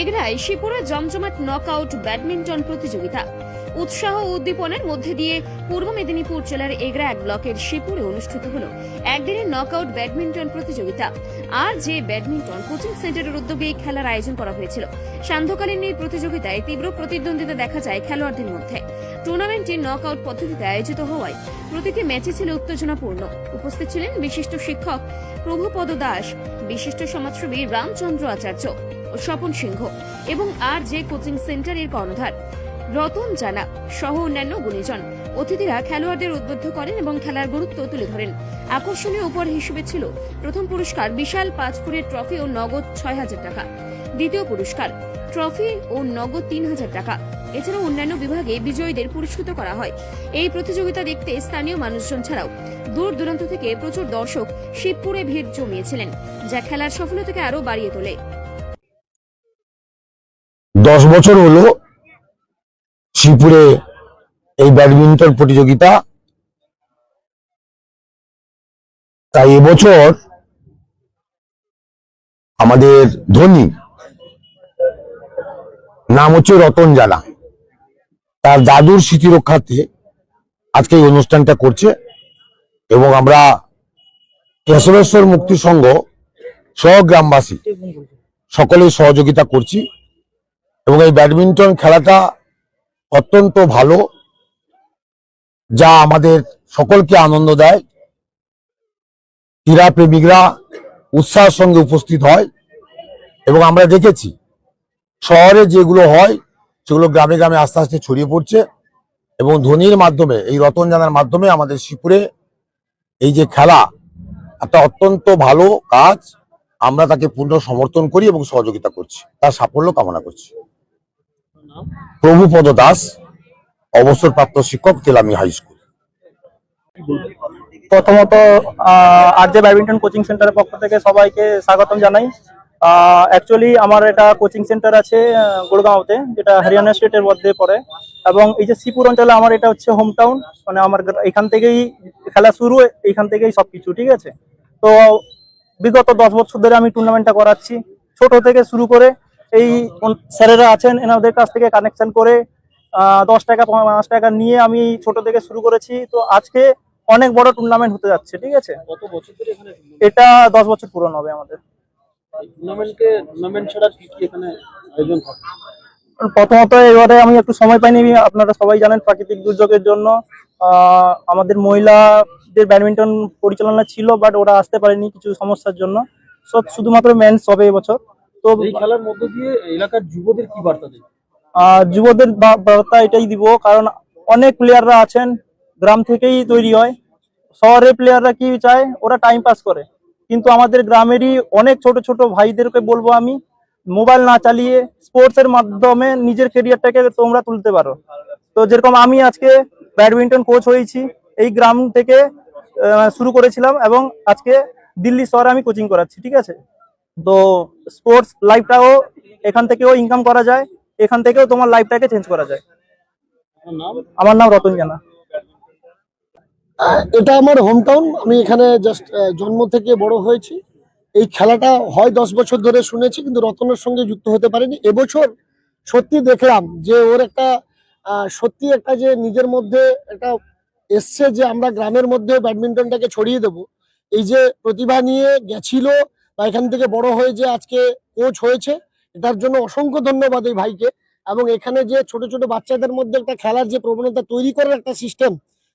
এগরায় শিপুরে জমজমাট knockout badminton প্রতিযোগিতা। উৎসাহ উদ্দীপনের মধ্যে দিয়ে পূর্ব মেদিনীপুর জেলার এগরা এক ব্লকের শিপুরে অনুষ্ঠিত হল একদিনের নকআউট ব্যাডমিন্টন প্রতিযোগিতা। আর যে ব্যাডমিন্টন কোচিং সেন্টারের উদ্যোগে এই খেলার আয়োজন করা হয়েছিল। সান্ধ্যকালীন এই প্রতিযোগিতায় তীব্র প্রতিদ্বন্দ্বিতা দেখা যায় খেলোয়াড়দের মধ্যে। টুর্নামেন্টটি নকআউট পদ্ধতিতে আয়োজিত হওয়ায় প্রতিটি ম্যাচে ছিল উত্তেজনাপূর্ণ। উপস্থিত ছিলেন বিশিষ্ট শিক্ষক প্রভুপদ দাস, বিশিষ্ট সমাজসেবী রামচন্দ্র আচার্য। স্বপন সিংহ এবং আর যে কোচিং সেন্টারের কর্ণধার। রতন জানা সহ অন্যান্য গুণীজন। অতিথিরা খেলোয়াড়দের উদ্বুদ্ধ করেন এবং খেলার গুরুত্ব তুলে ধরেন। আকর্ষণীয় উপহার হিসেবে ছিল প্রথম পুরস্কার বিশাল পাঁচ ফুটের ট্রফি ও নগদ ছয় হাজার টাকা। দ্বিতীয় পুরস্কার ট্রফি ও নগদ তিন হাজার টাকা। এছাড়াও অন্যান্য বিভাগে বিজয়ীদের পুরস্কৃত করা হয়। এই প্রতিযোগিতা দেখতে স্থানীয় মানুষজন ছাড়াও দূর দূরান্ত থেকে প্রচুর দর্শক শিবপুরে ভিড় জমিয়েছিলেন, যা খেলার সফলতাকে আরও বাড়িয়ে তোলে। দশ বছর হলো শ্রীপুরে এই ব্যাডমিন্টন প্রতিযোগিতা। তাই এবছর আমাদের ধোনি, নাম হচ্ছে রতন জানা। তার দাদুর স্মৃতি রক্ষার্থে আজকে এই অনুষ্ঠানটা করছে এবং আমরা কেশবেশ্বর মুক্তি সংঘ সহ গ্রামবাসী সকলেই সহযোগিতা করছি। এবং এই ব্যাডমিন্টন খেলাটা অত্যন্ত ভালো, যা আমাদের সকলকে আনন্দ দেয়। ক্রীড়া প্রেমিকরা উৎসাহের সঙ্গে উপস্থিত হয় এবং আমরা দেখেছি, শহরে যেগুলো হয়, সেগুলো গ্রামে গ্রামে আস্তে আস্তে ছড়িয়ে পড়ছে এবং ধোনির মাধ্যমে, এই রতন জানার মাধ্যমে আমাদের শিবপুরে এই যে খেলা, একটা অত্যন্ত ভালো কাজ। আমরা তাকে পূর্ণ সমর্থন করি এবং সহযোগিতা করছি, তার সাফল্য কামনা করছি। প্রভুপদ দাস, অবসরপ্রাপ্ত শিক্ষক, তেলামি হাই স্কুল। প্রথমত আর যে ব্যাডমিন্টন কোচিং সেন্টারের পক্ষ থেকে সবাইকে স্বাগতম জানাই। অ্যাকচুয়ালি আমার এটা কোচিং সেন্টার আছে গুড়গাঁওতে, যেটা হরিয়ানা স্টেটের মধ্যে পড়ে। এবং এই যে শ্রীপুর অঞ্চলে আমার এটা হচ্ছে হোম টাউন মানে আমার এখান থেকেই খেলা শুরু এখান থেকেই সব কিছু ঠিক আছে? তো বিগত দশ বছর ধরে আমি টুর্নামেন্টটা করাচ্ছি। ছোট থেকে শুরু করে এই স্যারেরা আছেন এনাদের কাছ থেকে কানেকশন করে দশ টাকা পাঁচ টাকা নিয়ে আমি ছোট থেকে শুরু করেছি। তো আজকে অনেক বড় টুর্নামেন্ট হতে যাচ্ছে ঠিক আছে? এটা দশ বছর পূরণ হবে আমাদের। প্রথমত এবারে আমি একটু সময় পাইনি আপনারা সবাই জানেন প্রাকৃতিক দুর্যোগের জন্য। আমাদের মহিলাদের ব্যাডমিন্টন পরিচালনা ছিল বাট ওরা আসতে পারেনি কিছু সমস্যার জন্য। শুধুমাত্র মেন্স হবে এবছর। তো এই খেলার মধ্য দিয়ে এলাকার যুবদের কি বার্তা দেবে যুবদের বার্তা এটাই দিব কারণ অনেক প্লেয়াররা আছেন গ্রাম থেকেই তৈরি হয়। শহরের প্লেয়াররা কি চায়? ওরা টাইম পাস করে। কিন্তু আমাদের গ্রামেরই অনেক ছোট ছোট ভাইদেরকে বলব আমি মোবাইল না চালিয়ে স্পোর্টস এর মাধ্যমে নিজের কেরিয়ারটাকে তোমরা তুলতে পারো। তো যেরকম আমি আজকে ব্যাডমিন্টন কোচ হয়েছি এই গ্রাম থেকে শুরু করেছিলাম এবং আজকে দিল্লি শহরে আমি কোচিং করাচ্ছি ঠিক আছে? তো স্পোর্টস লাইফটাও এখান থেকেও ইনকাম করা যায়, এখান থেকেও তোমার লাইফটাকে চেঞ্জ করা যায়। আমার নাম রতন জানা। এটা আমার হোম টাউন আমি এখানে জাস্ট জন্ম থেকে বড় হয়েছি। এই খেলাটা হয় দশ বছর ধরে শুনেছি, কিন্তু রতনের সঙ্গে যুক্ত হতে পারিনি। এবছর সত্যি দেখলাম যে ওর একটা সত্যি একটা যে নিজের মধ্যে একটা এসছে যে আমরা গ্রামের মধ্যে ব্যাডমিন্টনটাকে ছড়িয়ে দেব। এই যে প্রতিভা নিয়ে গেছিল বা এখান থেকে বড় হয়ে যে আজকে কোচ হয়েছে এটার জন্য অসংখ্য ধন্যবাদ এই ভাইকে। এবং এখানে যে ছোট ছোট বাচ্চাদের মধ্যে একটা খেলার যে প্রবণতা তৈরি করার একটা সিস্টেম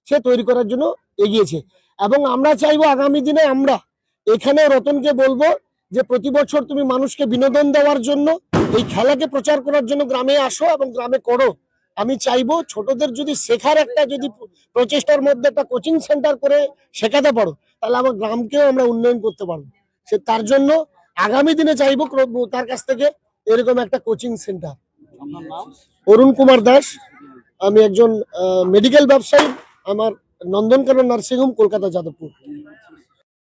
সে তৈরি করার জন্য এগিয়েছে। এবং আমরা চাইব আগামী দিনে আমরা এখানে রতনকে বলব যে প্রতি বছর তুমি মানুষকে বিনোদন দেওয়ার জন্য, এই খেলাকে প্রচার করার জন্য গ্রামে আসো এবং গ্রামে করো। আমি চাইব ছোটদের যদি শেখার একটা যদি প্রচেষ্টার মধ্যে একটা কোচিং সেন্টার করে শেখাতে পারো, তাহলে আমার গ্রামকেও আমরা উন্নয়ন করতে পারব। সে তার জন্য আগামী দিনে চাইব তার কাছ থেকে এরকম একটা কোচিং সেন্টার অরুণ কুমার দাস। আমি একজন মেডিকেল ব্যবসায়ী। আমার নন্দনকানন নার্সিংহোম কলকাতা যাদবপুর।